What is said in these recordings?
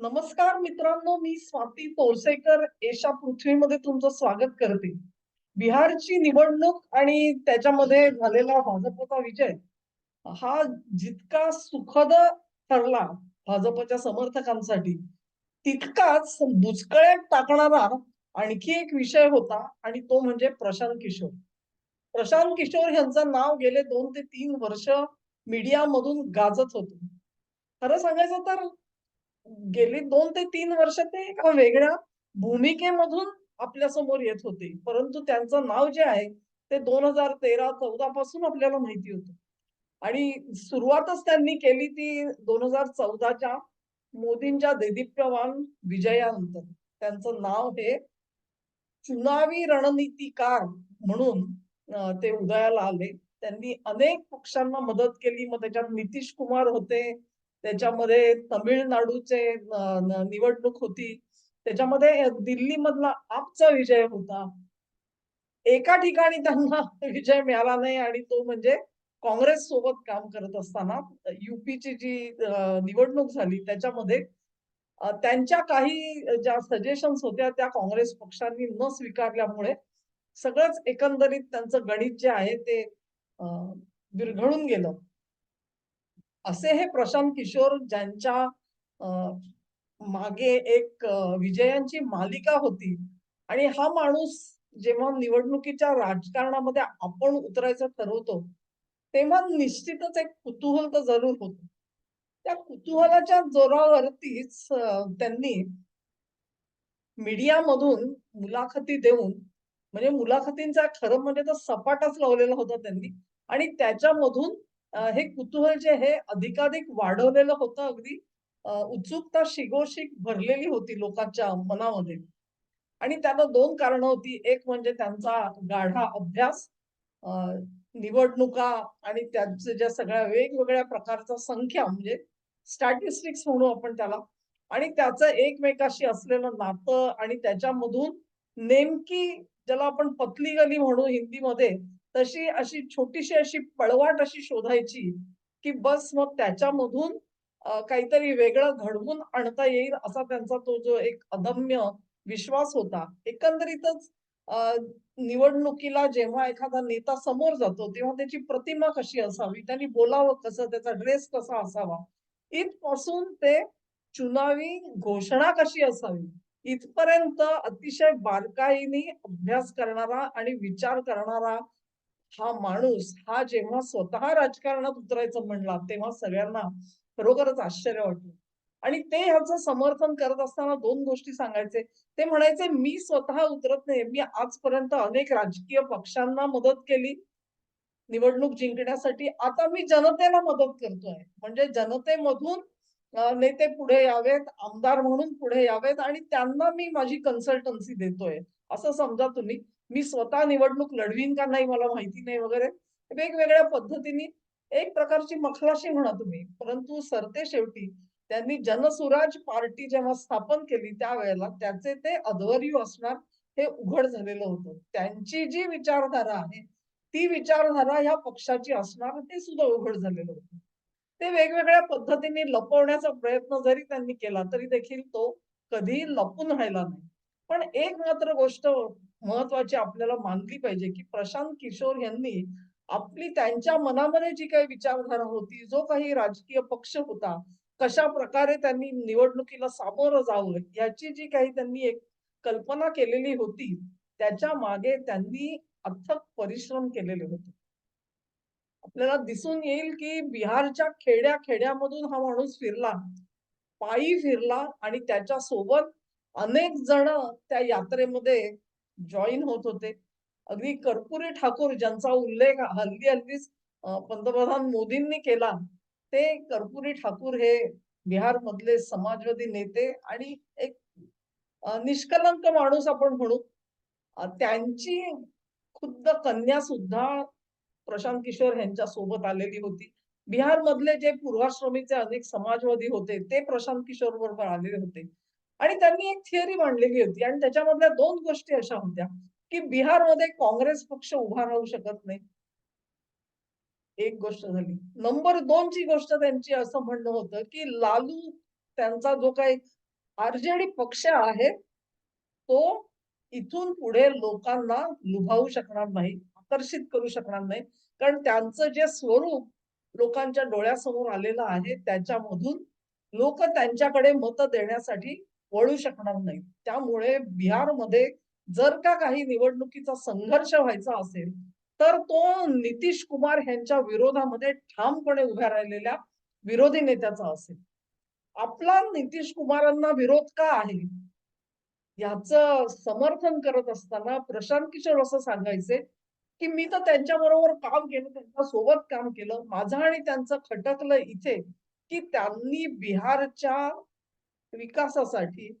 नमस्कार मित्रांनो मी स्वाती तोरसेकर एशा पृथ्वीमध्ये तुमचं स्वागत करते. बिहारची निवडणूक आणि त्याच्यामध्ये झालेला भाजपचा विजय हा जितका सुखद ठरला भाजपच्या समर्थकांसाठी तितकाच बुचकळ्यात टाकणारा आणखी एक विषय होता आणि तो म्हणजे प्रशांत किशोर. प्रशांत किशोर यांचं नाव गेले दोन ते तीन वर्ष मीडियामधून गाजत होतो. खरं सांगायचं तर गेली दोन ते तीन वर्ष ते एका वेगळ्या भूमिकेमधून आपल्यासमोर येत होते. परंतु त्यांचं नाव जे आहे ते दोन हजार तेरा चौदा पासून आपल्याला माहिती होतं. आणि सुरुवातच त्यांनी केली ती दोन हजार चौदाच्या मोदींच्या देदीप्यमान विजयानंतर. त्यांचं नाव हे चुनावी रणनीतिकार म्हणून ते उदयाला आले. त्यांनी अनेक पक्षांना मदत केली. मग त्याच्यात नितीश कुमार होते त्याच्यामध्ये तमिळनाडूचे निवडणूक होती. त्याच्यामध्ये दिल्लीमधला आपचा विजय होता. एका ठिकाणी त्यांना विजय मिळाला नाही आणि तो म्हणजे काँग्रेस सोबत काम करत असताना युपीची जी निवडणूक झाली त्याच्यामध्ये त्यांच्या काही ज्या सजेशन्स होत्या त्या काँग्रेस पक्षांनी न स्वीकारल्यामुळे सगळंच एकंदरीत त्यांचं गणित जे आहे ते विरघळून गेलं. असे हे प्रशांत किशोर ज्यांच्या मागे एक विजयांची मालिका होती. आणि हा माणूस जेव्हा निवडणुकीच्या राजकारणामध्ये आपण उतरायचं ठरवतो तेव्हा निश्चितच एक कुतूहल तर जरूर होत. त्या कुतूहलाच्या जोरावरतीच त्यांनी मीडियामधून मुलाखती देऊन म्हणजे मुलाखतींचा खरं म्हणजे तर सपाटाच लावलेला होता त्यांनी. आणि त्याच्यामधून हे कुतूहल जे हे अधिकाधिक वाढवलेलं होतं अगदी. उत्सुकता शिगोशिक भरलेली होती लोकांच्या मनामध्ये. आणि त्याला दोन कारणं होती. एक म्हणजे त्यांचा गाढा अभ्यास निवडणुका आणि त्यांच्या ज्या सगळ्या वेगवेगळ्या प्रकारच्या संख्या म्हणजे स्टॅटिस्टिक्स म्हणू आपण त्याला. आणि त्याचं एकमेकाशी असलेलं नातं आणि त्याच्यामधून नेमकी ज्याला आपण पतली गली म्हणू हिंदीमध्ये तशी अशी छोटीशी अशी पळवाट अशी शोधायची की बस मग त्याच्यामधून काहीतरी वेगळं घडवून आणता येईल असा त्यांचा तो जो एक अदम्य विश्वास होता. एकंदरीतच निवडणुकीला जेव्हा एखादा नेता समोर जातो तेव्हा त्याची प्रतिमा कशी असावी त्यांनी बोलावं कसं त्याचा ड्रेस कसा असावा इथपासून ते चुनावी घोषणा कशी असावी इथपर्यंत अतिशय बारकाईने अभ्यास करणारा आणि विचार करणारा हा माणूस हा जेव्हा स्वतः राजकारणात उतरायचं म्हणला तेव्हा सगळ्यांना खरोखरच आश्चर्य वाटलं. आणि ते ह्याचं समर्थन करत असताना दोन गोष्टी सांगायचे. ते म्हणायचे मी स्वतः उतरत नाही मी आजपर्यंत अनेक राजकीय पक्षांना मदत केली. निवडणूक जिंकण्यासाठी आता मी जनतेला मदत करतोय. म्हणजे जनतेमधून नेते पुढे यावेत आमदार म्हणून पुढे यावेत आणि त्यांना मी माझी कन्सल्टन्सी देतोय. असं समजा तुम्ही मी स्वतः निवडणूक लढवीन का नाही मला माहिती नाही वगैरे. वेगवेगळ्या पद्धतीने एक प्रकारची मखलाशी म्हणा तुम्ही. परंतु सरते शेवटी त्यांनी जनसुराज पार्टी जेव्हा स्थापन केली त्यावेळेला त्याचे ते अध्वर्यू असणार हे उघड झालेलं होतं. त्यांची जी विचारधारा आहे ती विचारधारा ह्या पक्षाची असणार ते सुद्धा उघड झालेलं होतं. ते वेगवेगळ्या पद्धतीने लपवण्याचा प्रयत्न जरी त्यांनी केला तरी देखील तो कधी लपून राहिला नाही. पण एक मात्र गोष्ट महत्वाची आपल्याला मानली पाहिजे की प्रशांत किशोर यांनी आपली त्यांच्या मनामध्ये जी काही विचारधारा होती जो काही राजकीय पक्ष होता कशा प्रकारे त्यांनी निवडणुकीला सामोरं जावं याची जी काही त्यांनी एक कल्पना केलेली होती त्याच्यामागे त्यांनी अथक परिश्रम केलेले होते. आपल्याला दिसून येईल की बिहारच्या खेड्या खेड्यामधून हा माणूस फिरला पायी फिरला आणि त्याच्या सोबत अनेक जण त्या यात्रेमध्ये जॉईन होत होते. अगदी कर्पुरी ठाकूर ज्यांचा उल्लेख हल्ली हल्लीच पंतप्रधान मोदींनी केला ते कर्पुरी ठाकूर हे बिहार मधले समाजवादी नेते आणि एक निष्कलंक माणूस आपण म्हणू. त्यांची खुद्द कन्या सुद्धा प्रशांत किशोर यांच्या सोबत आलेली होती. बिहार मधले जे पूर्वाश्रमीचे अनेक समाजवादी होते ते प्रशांत किशोर बरोबर आलेले होते. आणि त्यांनी एक थिअरी मांडलेली होती. आणि त्याच्यामधल्या दोन गोष्टी अशा होत्या की बिहारमध्ये काँग्रेस पक्ष उभा राहू शकत नाही. एक गोष्ट झाली. नंबर दोन ची गोष्ट त्यांची असं म्हणणं होतं की लालू त्यांचा जो काही आरजेडी पक्ष आहे तो इथून पुढे लोकांना लुभावू शकणार नाही, आकर्षित करू शकणार नाही. कारण त्यांचं जे स्वरूप लोकांच्या डोळ्यासमोर आलेलं आहे, त्याच्यामधून लोक त्यांच्याकडे मतं देण्यासाठी वळू शकणार नाही त्यामुळे बिहारमध्ये जर का काही निवडणुकीचा संघर्ष व्हायचा असेल, तर तो नितीश कुमार ह्यांच्या विरोधामध्ये ठामपणे उभ्या राहिलेल्या विरोधी नेत्याचा असेल. आपला नितीश कुमारांना विरोध का आहे? याचं समर्थन करत असताना प्रशांत किशोर असं सांगायचे, की "मी तर त्यांच्या बरोबर काम केलं, त्यांच्यासोबत काम केलं. माझं आणि त्यांचं खटकलं इथे, की त्यांनी बिहारच्या विकासासाठी,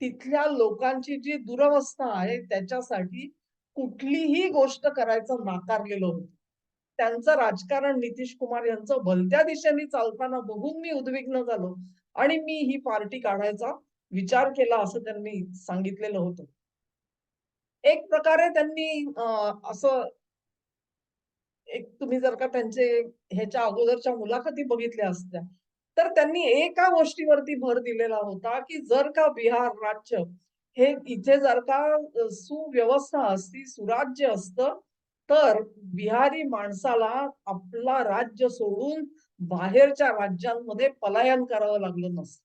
तिथल्या लोकांची जी दुरवस्था आहे त्याच्यासाठी कुठलीही गोष्ट करायचं नाकारलेलं होतं. त्यांचं राजकारण नितीश कुमार यांचं भलत्या दिशेने चालताना बघून मी उद्विग्न झालो आणि मी ही पार्टी काढायचा विचार केला असं त्यांनी सांगितलेलं होतं. एक प्रकारे त्यांनी असं एक तुम्ही जर का त्यांचे ह्याच्या अगोदरच्या मुलाखती बघितल्या असत्या, तर त्यांनी एका गोष्टीवरती भर दिलेला होता, की जर का बिहार राज्य हे इथे जर का सुव्यवस्था असती, सुराज्य असतं, तर बिहारी माणसाला आपला राज्य सोडून बाहेरच्या राज्यांमध्ये पलायन करावं लागलं नसतं.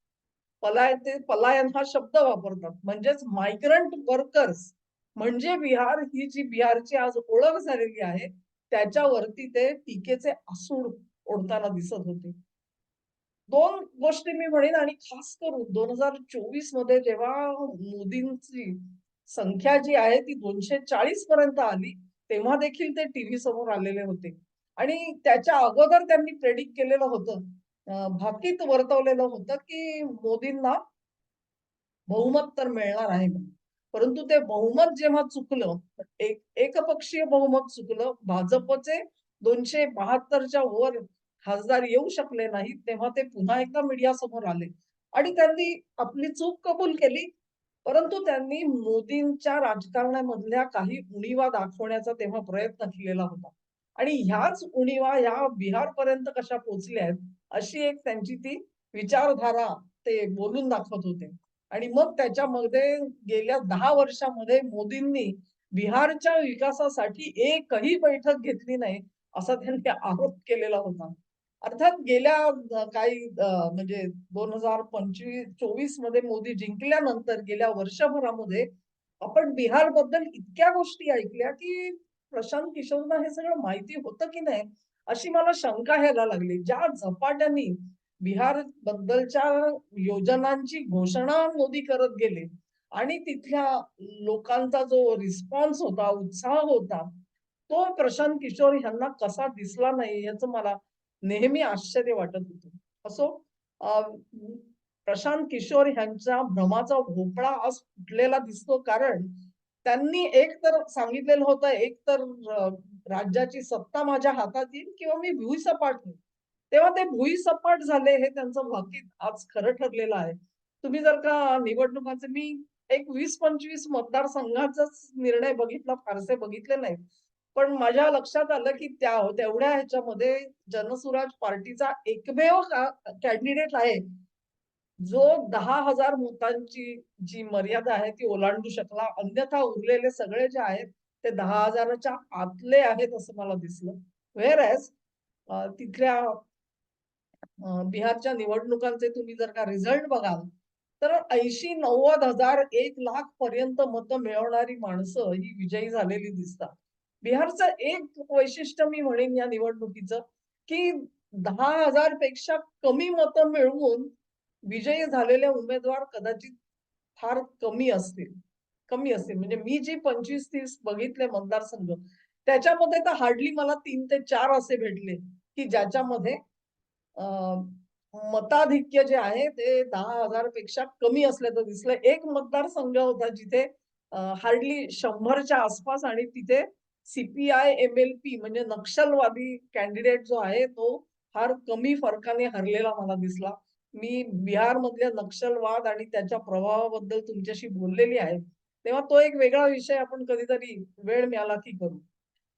पलायन ते पलायन हा शब्द वापरतात. म्हणजेच मायग्रंट वर्कर्स म्हणजे बिहार ही जी बिहारची आज ओळख झालेली आहे, त्याच्यावरती ते टीकेचे आसूड ओढताना दिसत होते. दोन गोष्टी मी म्हणेन आणि खास करून 2024 मध्ये जेव्हा मोदींची संख्या जी आहे ती 240 पर्यंत आली, तेव्हा देखील ते टीव्ही समोर आलेले होते. आणि त्याच्या अगोदर त्यांनी प्रेडिक्ट केलेलं होतं, भाकीत वर्तवलेलं होतं, की मोदींना बहुमत तर मिळणार आहे परंतु ते बहुमत जेव्हा चुकलं, एक एकपक्षीय बहुमत चुकलं, भाजपचे दोनशे बहात्तरच्या वर खासदार येऊ शकले नाहीत, तेव्हा ते पुन्हा एकदा मीडियासमोर आले आणि त्यांनी आपली चूक कबूल केली. परंतु त्यांनी मोदींच्या राजकारणामधल्या काही उणिवा दाखवण्याचा तेव्हा प्रयत्न केलेला होता. आणि ह्याच उणिवा ह्या बिहारपर्यंत कशा पोहोचल्या आहेत अशी एक त्यांची ती विचारधारा ते बोलून दाखवत होते. आणि मग त्याच्यामध्ये गेल्या दहा वर्षामध्ये मोदींनी बिहारच्या विकासासाठी एकही बैठक घेतली नाही, असा त्यांनी आरोप केलेला होता. अर्थात गेल्या काही म्हणजे दोन हजार पंचवीस चोवीसमध्ये मोदी जिंकल्यानंतर गेल्या वर्षभरामध्ये आपण बिहारबद्दल इतक्या गोष्टी ऐकल्या, की प्रशांत किशोरना हे सगळं माहिती होतं की नाही, अशी मला शंका यायला लागली. ज्या झपाट्याने बिहारबद्दलच्या योजनांची घोषणा मोदी करत गेले आणि तिथल्या लोकांचा जो रिस्पॉन्स होता, उत्साह होता, तो प्रशांत किशोर ह्यांना कसा दिसला नाही याचं मला नेहमी आश्चर्य वाटत होतं. असो प्रशांत किशोर यांच्या भ्रमाचा भोपळा आज फुटलेला दिसतो कारण त्यांनी एक तर सांगितलेलं होतं, एक तर राज्याची सत्ता माझ्या हातात येईल किंवा मी भुईसपाट होईल. तेव्हा ते भुईसपाट झाले हे त्यांचं भाकीत आज खरं ठरलेलं आहे. तुम्ही जर का निवडणुकांचे मी एक 20-25 मतदारसंघाचाच निर्णय बघितला, फारसे बघितले नाहीत. पण माझ्या लक्षात आलं, की त्या तेवढ्या ह्याच्यामध्ये जनसुराज पार्टीचा एकमेव का कॅन्डिडेट आहे, जो दहा हजार मतांची जी मर्यादा आहे ती ओलांडू शकला. अन्यथा उरलेले सगळे जे आहेत ते दहा हजाराच्या आतले आहेत असं मला दिसलं. वेअर एज तिथल्या बिहारच्या निवडणुकांचे तुम्ही जर का रिझल्ट बघाल, तर 80-90 हजार, एक लाख पर्यंत मतं मिळवणारी माणसं ही विजयी झालेली दिसतात. बिहारचं एक वैशिष्ट्य मी म्हणेन या निवडणुकीचं, की दहा हजारपेक्षा कमी मतं मिळवून विजयी झालेले उमेदवार कदाचित फार कमी असतील. कमी असतील. म्हणजे मी जी 25-30 बघितले मतदारसंघ, त्याच्यामध्ये तर हार्डली मला तीन ते चार असे भेटले, की ज्याच्यामध्ये अ, मताधिक्य जे आहे ते दहा हजारपेक्षा कमी असल्याचं दिसलं. एक मतदारसंघ होता जिथे हार्डली शंभरच्या आसपास आणि तिथे सीपीआय एम-एल-पी म्हणजे नक्षलवादी कॅन्डिडेट जो आहे तो फार कमी फरकाने हरलेला मला दिसला. मी बिहारमधल्या नक्षलवाद आणि त्याच्या प्रभावाबद्दल तुमच्याशी बोललेली आहे. तेव्हा तो एक वेगळा विषय आपण कधीतरी वेळ मिळाला की करू.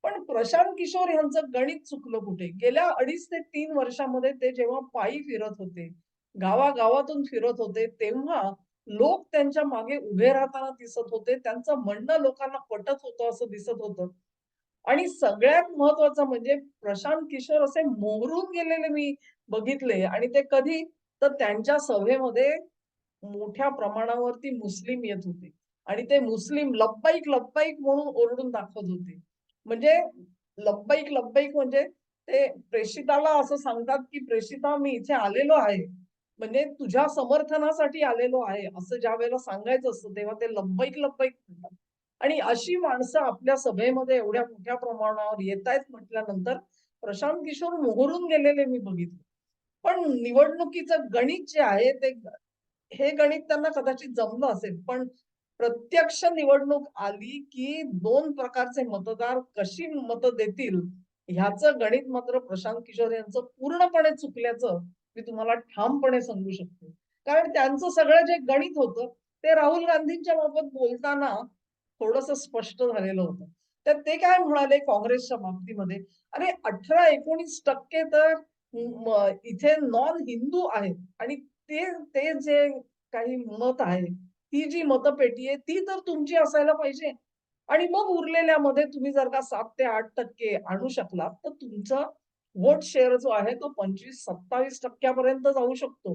पण प्रशांत किशोर यांचं गणित चुकलं कुठे? गेल्या 2.5 ते तीन वर्षामध्ये ते जेव्हा पायी फिरत होते, गावागावातून फिरत होते, तेव्हा लोक त्यांच्या मागे उभे राहताना दिसत होते. त्यांचं म्हणणं लोकांना पटत होतं असं दिसत होतं. आणि सगळ्यात महत्वाचं म्हणजे प्रशांत किशोर असे मोहरून गेलेले मी बघितले आणि ते कधी तर त्यांच्या सभेमध्ये मोठ्या प्रमाणावरती मुस्लिम येत होते आणि ते मुस्लिम लब्बाईक लब्बाईक म्हणून ओरडून दाखवत होते. म्हणजे लब्बाईक लब्बाईक म्हणजे ते प्रेषिताला असं सांगतात, की "प्रेषिता मी इथे आलेलो आहे. म्हणजे तुझ्या समर्थनासाठी आलेलो आहे." असं ज्या वेळेला सांगायचं असतं तेव्हा ते लब्बाईक लब्बाईक म्हणतात. आणि अशी माणसं आपल्या सभेमध्ये एवढ्या मोठ्या प्रमाणावर येतायत म्हटल्यानंतर प्रशांत किशोर मोहरून गेलेले मी बघितले. पण निवडणुकीचं गणित जे आहे ते हे गणित त्यांना कदाचित जमलं असेल. पण प्रत्यक्ष निवडणूक आली, की दोन प्रकारचे मतदार कशी मत देतील, ह्याचं गणित मात्र प्रशांत किशोर यांचं पूर्णपणे चुकल्याचं मी तुम्हाला ठामपणे सांगू शकते. कारण त्यांचं सगळं जे गणित होतं, ते राहुल गांधींच्या बाबत बोलताना थोडस स्पष्ट झालेलं होतं. तर ते काय म्हणाले काँग्रेसच्या बाबतीमध्ये, "अरे 18-19% तर इथे नॉन हिंदू आहेत आणि ते ते जे काही मत आहे, ती जी मतपेटी आहे, ती तर तुमची असायला पाहिजे आणि मग उरलेल्यामध्ये तुम्ही जर का सात ते आठ टक्के आणू शकलात, तर तुमचा वोट शेअर जो आहे तो पंचवीस सत्तावीस टक्क्यापर्यंत जाऊ शकतो.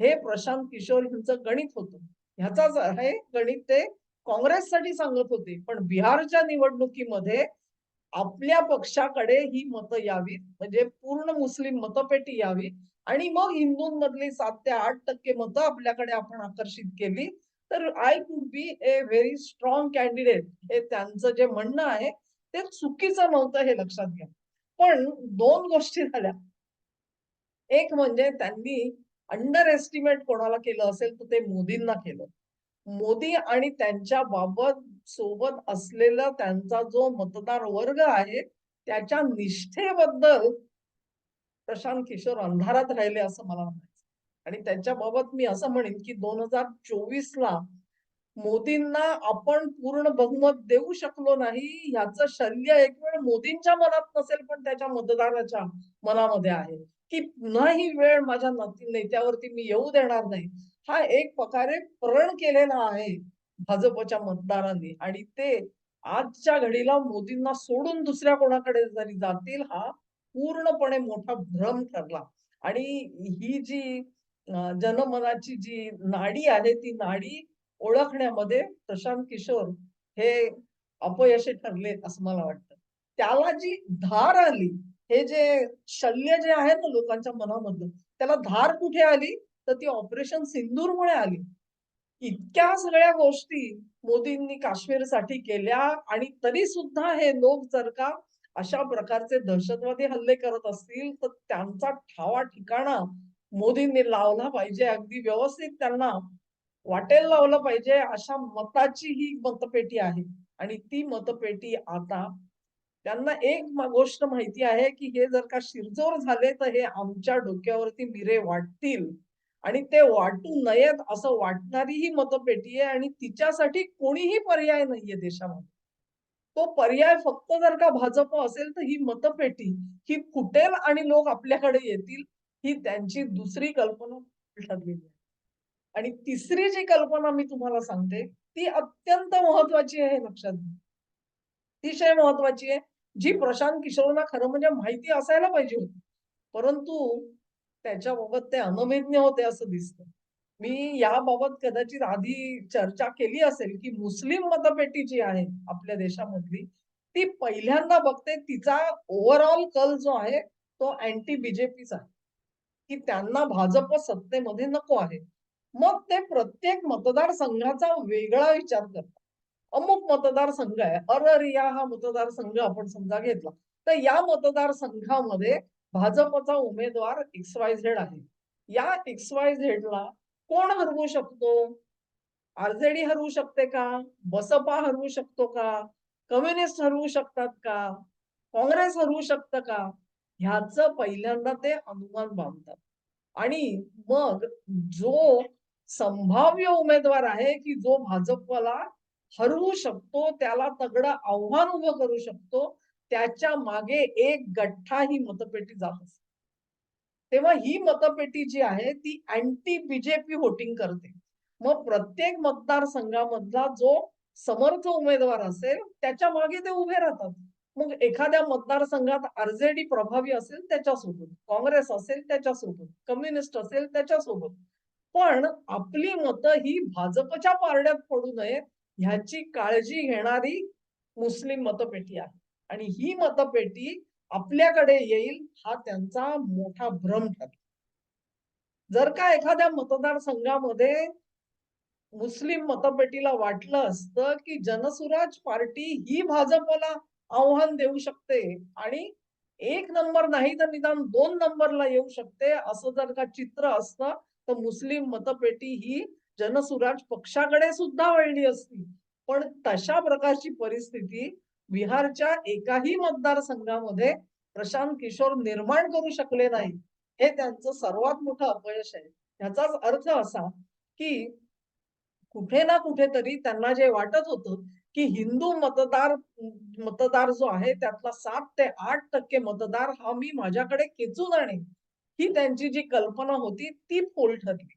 हे प्रशांत किशोर यांचं गणित होतं. ह्याचाच आहे गणित ते काँग्रेससाठी सांगत होते. पण बिहारच्या निवडणुकीमध्ये आपल्या पक्षाकडे ही मतं यावीत, म्हणजे पूर्ण मुस्लिम मतपेटी यावी आणि मग हिंदूंमधली सात ते आठ टक्के मतं आपल्याकडे आपण आकर्षित केली, तर I could be a very strong candidate हे त्यांचं जे म्हणणं आहे, ते चुकीचं नव्हतं हे लक्षात घ्या. पण दोन गोष्टी झाल्या. एक म्हणजे त्यांनी अंडर एस्टिमेट कोणाला केलं असेल, तर ते मोदींना केलं. मोदी आणि त्यांच्या बाबत सोबत असलेला त्यांचा जो मतदार वर्ग आहे, त्याच्या निष्ठेबद्दल प्रशांत किशोर अंधारात राहिले असं मला म्हणायचं. आणि त्यांच्याबाबत मी असं म्हणेन, की 2024 ला मोदींना आपण पूर्ण बहुमत देऊ शकलो नाही, ह्याचं शल्य एक वेळ मोदींच्या मनात नसेल, पण त्याच्या मतदाराच्या मनामध्ये आहे, की पुन्हा ही वेळ माझ्या नेत्यावरती मी येऊ देणार नाही. हा एक प्रकारे प्रण केलेला आहे भाजपच्या मतदारांनी आणि ते आजच्या घडीला मोदींना सोडून दुसऱ्या कोणाकडे जरी जातील, हा पूर्णपणे मोठा भ्रम ठरला आणि ही जी जनमनाची जी नाडी आहे, ती नाडी ओळखण्यामध्ये प्रशांत किशोर हे अपयशी ठरले असं मला वाटतं. त्याला जी धार आली, हे जे शल्य जे आहे ना लोकांच्या मनामधलं, त्याला धार कुठे आली? तर ती ऑपरेशन सिंदूरमुळे आली. इतक्या सगळ्या गोष्टी मोदींनी काश्मीरसाठी केल्या आणि तरी सुद्धा हे लोक जर का अशा प्रकारचे दहशतवादी हल्ले करत असतील, तर त्यांचा ठावा ठिकाणा मोदींनी लावला पाहिजे. अगदी व्यवस्थित त्यांना वाटेल लावलं पाहिजे अशा मताची ही मतपेटी आहे आणि ती मतपेटी आता त्यांना एक गोष्ट माहिती आहे, की हे जर का शिरजोर झाले, तर हे आमच्या डोक्यावरती मिरे वाटतील आणि ते वाटू नयेत असं वाटणारी ही मतपेटी आहे आणि तिच्यासाठी कोणीही पर्याय नाहीये देशामध्ये. तो पर्याय फक्त जर का भाजप असेल, तर ही मतपेटी ही फुटेल आणि लोक आपल्याकडे येतील, ही त्यांची दुसरी कल्पना ठरलेली आहे. आणि तिसरी जी कल्पना मी तुम्हाला सांगते, ती अत्यंत महत्वाची आहे लक्षात घ्या. अतिशय महत्वाची आहे, जी प्रशांत किशोरना खरं म्हणजे माहिती असायला पाहिजे होती. परंतु त्याच्याबाबत ते अनभिज्ञ होते असं दिसतं. मी याबाबत कदाचित आधी चर्चा केली असेल, की मुस्लिम मतपेटी जी आहे आपल्या देशामधली, ती पहिल्यांदा बघते तिचा ओव्हरऑल कल जो आहे, तो अँटी बीजेपीचा आहे, की त्यांना भाजप सत्तेमध्ये नको आहे. मग ते प्रत्येक मतदारसंघाचा वेगळा विचार करतात. अमुक मतदारसंघ आहे. अररिया हा मतदारसंघ आपण समजा घेतला. तर या मतदारसंघामध्ये भाजपचा उमेदवार एक्स-वाय-झेड आहे. या एक्स-वाय-झेडला कोण हरवू शकतो? आरजेडी हरवू शकते का? बसपा हरवू शकतो का? कम्युनिस्ट हरवू शकतात का? काँग्रेस हरवू शकतं का? ह्याचं पहिल्यांदा ते अनुमान बांधतात. आणि मग जो संभाव्य उमेदवार आहे, की जो भाजपला हरवू शकतो, त्याला तगडं आव्हान उभं करू शकतो, त्याच्यामागे एक गठ्ठा ही मतपेटी जात असते. तेव्हा ही मतपेटी जी आहे ती अँटी बीजेपी व्होटिंग करते. मग प्रत्येक मतदारसंघामधला जो समर्थ उमेदवार असेल त्याच्यामागे ते उभे राहतात. मग एखाद्या मतदारसंघात आर-जे-डी प्रभावी असेल त्याच्यासोबत, काँग्रेस असेल त्याच्यासोबत, कम्युनिस्ट असेल त्याच्यासोबत. पण आपली मतं ही भाजपच्या पारड्यात पडू नयेत ह्याची काळजी घेणारी मुस्लिम मतपेटी आहे. आणि ही मतपेटी आपल्याकडे येईल हा त्यांचा मोठा भ्रम ठरला. जर का एखाद्या मतदारसंघामध्ये मुस्लिम मतपेटीला वाटलं असतं, की जनसुराज पार्टी ही भाजपला आव्हान देऊ शकते आणि एक नंबर नाही तर निदान दोन नंबरला येऊ शकते, असं जर का चित्र असतं, तर मुस्लिम मतपेटी ही जनसुराज पक्षाकडे सुद्धा वळली असती. पण तशा प्रकारची परिस्थिती बिहारच्या एकाही मतदारसंघामध्ये प्रशांत किशोर निर्माण करू शकले नाही. हे त्यांचं सर्वात मोठं अपयश आहे. याचाच अर्थ असा, की कुठे ना कुठेतरी त्यांना जे वाटत होतं, की हिंदू मतदार मतदार जो आहे त्यातला सात ते आठ टक्के मतदार हा मी माझ्याकडे खेचून आणेन. ही त्यांची जी कल्पना होती ती फोल ठरली.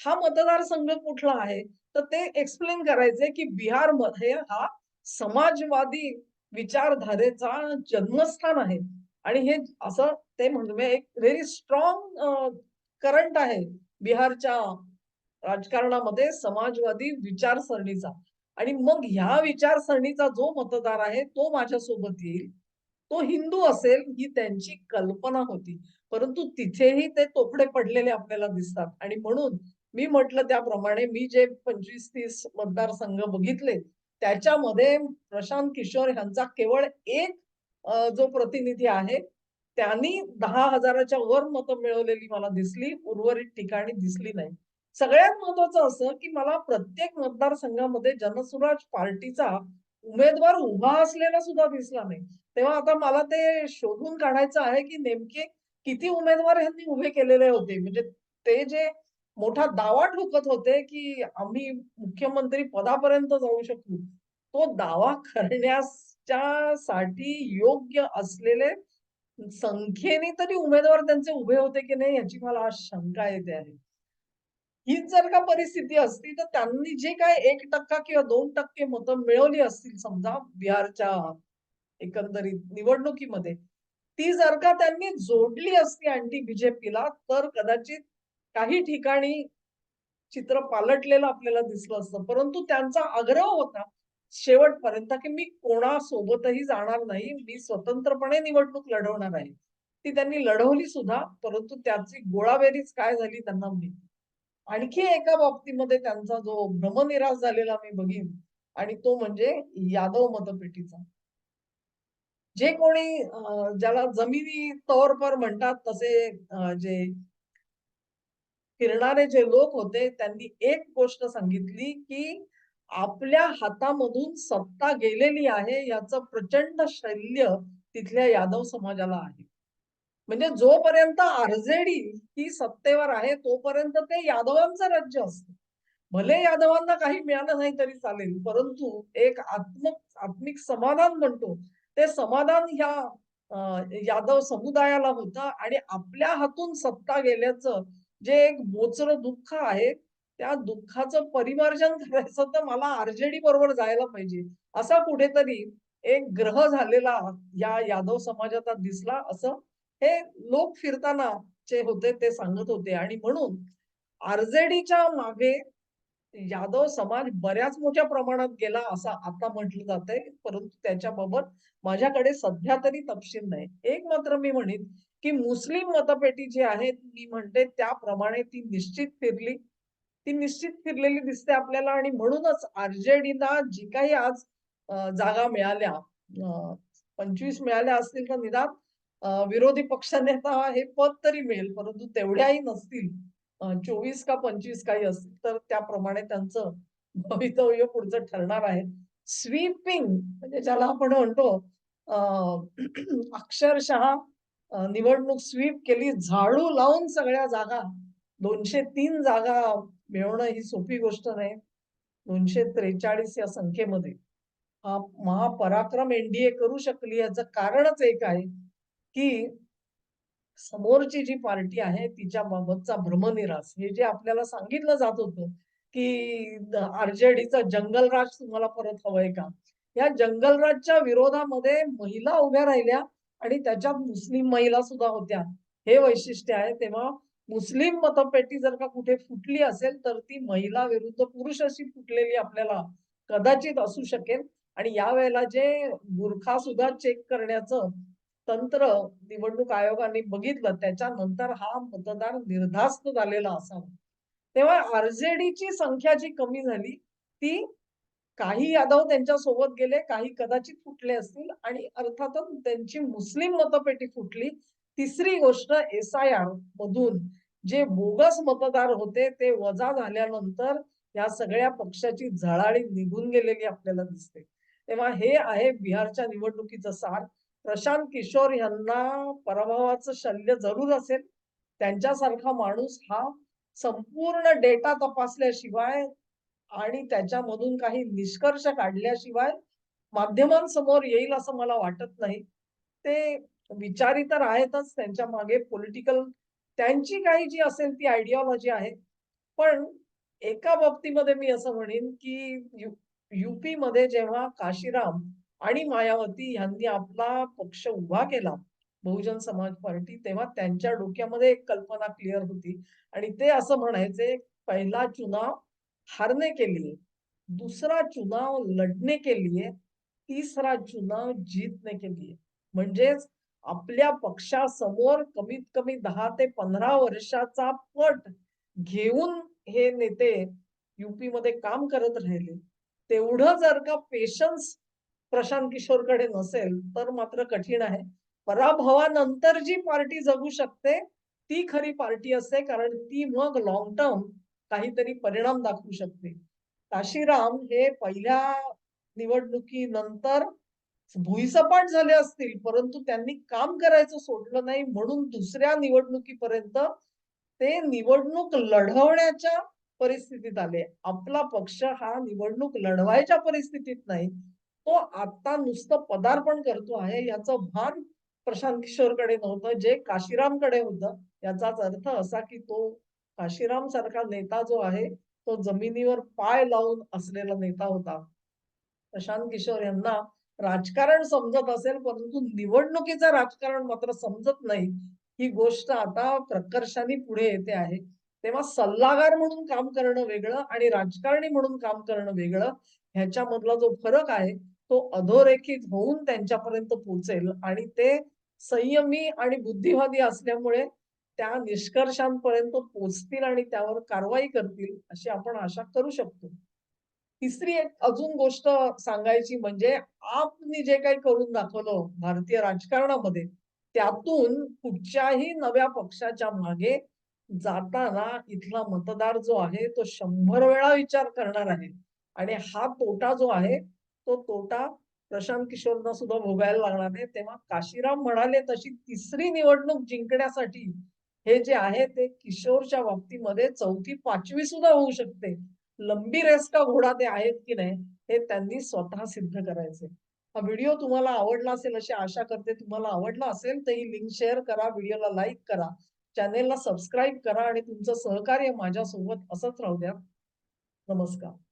हा मतदारसंघ कुठला आहे? तर ते एक्सप्लेन करायचे, की बिहारमध्ये हा समाजवादी विचारधारेचा जन्मस्थान आहे आणि हे असं ते म्हणजे एक व्हेरी स्ट्रॉंग करंट आहे बिहारच्या राजकारणामध्ये समाजवादी विचारसरणीचा आणि मग ह्या विचारसरणीचा जो मतदार आहे तो माझ्यासोबत येईल. तो हिंदू असेल ही त्यांची कल्पना होती. परंतु तिथेही ते तोकडे पडलेले आपल्याला दिसतात आणि म्हणून मी म्हटलं त्याप्रमाणे मी जे 25-30 मतदारसंघ बघितले, त्याच्यामध्ये प्रशांत किशोर यांचा केवळ एक जो प्रतिनिधी आहे, त्यांनी दहा हजाराच्या वर मतं मिळवलेली मला दिसली. उर्वरित ठिकाणी दिसली नाही. सगळ्यात महत्वाचं असं, की मला प्रत्येक मतदारसंघामध्ये जनसुराज पार्टीचा उमेदवार उभा असलेला सुद्धा दिसला नाही. तेव्हा आता मला ते शोधून काढायचं आहे, की नेमके किती उमेदवार यांनी उभे केलेले होते. म्हणजे ते जे मोठा दावा ठोकत होते, की आम्ही मुख्यमंत्री पदापर्यंत जाऊ शकू. तो दावा करण्याच्यासाठी योग्य असलेले संख्येने तरी उमेदवार त्यांचे उभे होते की नाही याची मला आज शंका येते आहे. हीच जर का परिस्थिती असती, तर त्यांनी जे काही एक टक्का किंवा दोन टक्के मतं मिळवली असतील समजा बिहारच्या एकंदरीत निवडणुकीमध्ये, ती जर का त्यांनी जोडली असती अँटी बीजेपीला तर कदाचित काही ठिकाणी चित्र पालटलेलं आपल्याला दिसलं असतं. परंतु त्यांचा आग्रह होता शेवटपर्यंत, की मी कोणासोबतही जाणार नाही. मी स्वतंत्रपणे निवडणूक लढवणार आहे. ती त्यांनी लढवली सुद्धा, परंतु त्याची गोळाबेरीज काय झाली त्यांना माहिती. आणखी एका बाबतीमध्ये त्यांचा जो भ्रमनिराश झालेला मी बघीन आणि तो म्हणजे यादव मतपेटीचा. जे कोणी ज्याला जमिनी तौर पर म्हणतात तसे जे फिरणारे जे लोक होते त्यांनी एक गोष्ट सांगितली, की आपल्या हातामधून सत्ता गेलेली आहे याचं प्रचंड शैल्य तिथल्या यादव समाजाला आहे. म्हणजे जोपर्यंत आरजेडी ही सत्तेवर आहे तोपर्यंत ते यादवांचं राज्य असतं. भले यादवांना काही मिळालं नाही तरी चालेल, परंतु एक आत्म आत्मिक समाधान म्हणतो, ते समाधान ह्या यादव समुदायाला होतं आणि आपल्या हातून सत्ता गेल्याचं जे एक मोचर दुःख आहे, त्या दुःखाचं परिमार्जन करायचं तर मला आरजेडी बरोबर जायला पाहिजे. असा कुठेतरी एक ग्रह झालेला या यादव समाजात दिसला असं हे लोक फिरताना जे होते ते सांगत होते आणि म्हणून आरजेडीच्या मागे यादव समाज बऱ्याच मोठ्या प्रमाणात गेला असं आता म्हटलं जातंय. परंतु त्याच्याबाबत माझ्याकडे सध्या तरी तपशील नाही. एक मात्र मी म्हणेन, की मुस्लिम मतपेटी जी आहे मी म्हणते त्याप्रमाणे ती निश्चित फिरली. ती निश्चित फिरलेली दिसते आपल्याला आणि म्हणूनच आरजेडीला जी काही आज जागा मिळाल्या पंचवीस मिळाल्या असतील तर निदान विरोधी पक्षनेता हे पद तरी मिळेल. परंतु तेवढ्याही नसतील. चोवीस का 25 काही असतील तर त्याप्रमाणे त्यांचं भवितव्य पुढचं ठरणार आहे. स्वीपिंग म्हणजे ज्याला आपण म्हणतो अक्षरशः निवडणूक स्वीप केली, झाडू लावून सगळ्या जागा 203 जागा मिळवणं ही सोपी गोष्ट नाही. 243 या संख्येमध्ये हा महापराक्रम एनडीए करू शकली याचं कारणच एक आहे, की समोरची जी पार्टी आहे तिच्या बाबतचा भ्रमनिरास हे जे आपल्याला सांगितलं जात होतं, की आरजेडीचा जंगलराज तुम्हाला परत हवंय का? या जंगलराजच्या विरोधामध्ये महिला उभ्या राहिल्या आणि त्याच्यात मुस्लिम महिला सुद्धा होत्या. हे वैशिष्ट्य आहे. तेव्हा मुस्लिम मतपेटी जर का कुठे फुटली असेल, तर ती महिला विरुद्ध पुरुष अशी फुटलेली आपल्याला कदाचित असू शकेल आणि यावेळेला जे बुरखा सुद्धा चेक करण्याचं तंत्र निवडणूक आयोगाने बघितलं, त्याच्यानंतर हा मतदार निर्धास्त झालेला असावा. तेव्हा आरजेडीची संख्या जी कमी झाली, ती काही यादव त्यांच्यासोबत गेले, काही कदाचित फुटले असतील आणि अर्थातच त्यांची मुस्लिम मतपेटी फुटली. तिसरी गोष्ट एस-आय-आर मधून जे बोगस मतदार होते, ते वजा झाल्यानंतर या सगळ्या पक्षाची झळाळी निघून गेलेली आपल्याला दिसते. तेव्हा हे आहे बिहारच्या निवडणुकीचं सार. प्रशांत किशोर यांना पराभवाचं शल्य जरूर असेल. त्यांच्यासारखा माणूस हा संपूर्ण डेटा तपासल्याशिवाय आणि त्याच्यामधून काही निष्कर्ष काढल्याशिवाय माध्यमांसमोर येईल असं मला वाटत नाही. ते विचारी तर आहेतच त्यांच्या मागे पॉलिटिकल त्यांची काही जी असेल ती आयडियॉलॉजी आहे. पण एका बाबतीमध्ये मी असं म्हणेन, की यू यूपीमध्ये जेव्हा काशीराम आणि मायावती यांनी आपला पक्ष उभा केला, बहुजन समाज पार्टी, तेव्हा त्यांच्या डोक्यामध्ये एक कल्पना क्लिअर होती आणि ते असं म्हणायचे, पहिला चुनाव हारने के लिए, दुसरा चुनाव लढने के लिए, तिसरा चुनाव जीतने के लिए." म्हणजेच आपल्या पक्षासमोर कमीत कमी दहा ते 15 वर्षाचा पट घेऊन हे नेते यूपीमध्ये काम करत राहिले. तेवढं जर का पेशन्स प्रशांत किशोरकडे नसेल, तर मात्र कठीण आहे. पराभवानंतर जी पार्टी जगू शकते, ती खरी पार्टी असते. कारण ती मग लॉंग टर्म काहीतरी परिणाम दाखवू शकते. काशीराम हे पहिल्या निवडणुकीनंतर भुईसपाट झाले असतील, परंतु त्यांनी काम करायचं सोडलं नाही म्हणून दुसऱ्या निवडणुकीपर्यंत ते निवडणूक लढवण्याच्या परिस्थितीत आले. आपला पक्ष हा निवडणूक लढवायच्या परिस्थितीत नाही. तो आता नुसतं पदार्पण करतो आहे याचं भान प्रशांत किशोरकडे नव्हतं, जे काशीरामकडे होतं. याचाच अर्थ असा की तो काशीराम सारखा नेता जो आहे, तो जमिनीवर पाय लावून असलेला नेता होता. प्रशांत किशोर यांना राजकारण समजत असेल, परंतु निवडणुकीचं राजकारण मात्र समजत नाही. ही गोष्ट आता प्रकर्षाने पुढे येते आहे. तेव्हा सल्लागार म्हणून काम करणं वेगळं आणि राजकारणी म्हणून काम करणं वेगळं. ह्याच्यामधला जो फरक आहे, तो अधोरेखित होऊन त्यांच्यापर्यंत पोहोचेल आणि ते संयमी आणि बुद्धिवादी असल्यामुळे त्या निष्कर्षांपर्यंत पोहोचतील आणि त्यावर कारवाई करतील, अशी आपण आशा करू शकतो. तिसरी एक अजून गोष्ट सांगायची म्हणजे आपनी जे काही करून दाखवलं भारतीय राजकारणामध्ये, त्यातून कुठच्याही नव्या पक्षाच्या मागे जाताना इथला मतदार जो आहे, तो शंभर वेळा विचार करणार आहे आणि हा तोटा जो आहे, तो तोटा प्रशांत किशोरना सुद्धा भोगायला लागणार आहे. तेव्हा काशीराम म्हणाले तशी तिसरी निवडणूक जिंकण्यासाठी हे जे आहे ते किशोरच्या बाबतीमध्ये 4थी, 5वी सुद्धा होऊ शकते. लंबी रेस का घोडा ते आहेत की नाही, हे त्यांनी स्वतः सिद्ध करायचे हा व्हिडिओ तुम्हाला आवडला असेल अशी आशा करते. तुम्हाला आवडला असेल तर ही लिंक शेअर करा, व्हिडिओला लाईक करा, चॅनेलला सबस्क्राईब करा आणि तुमचं सहकार्य माझ्यासोबत असंच राहू द्या. नमस्कार.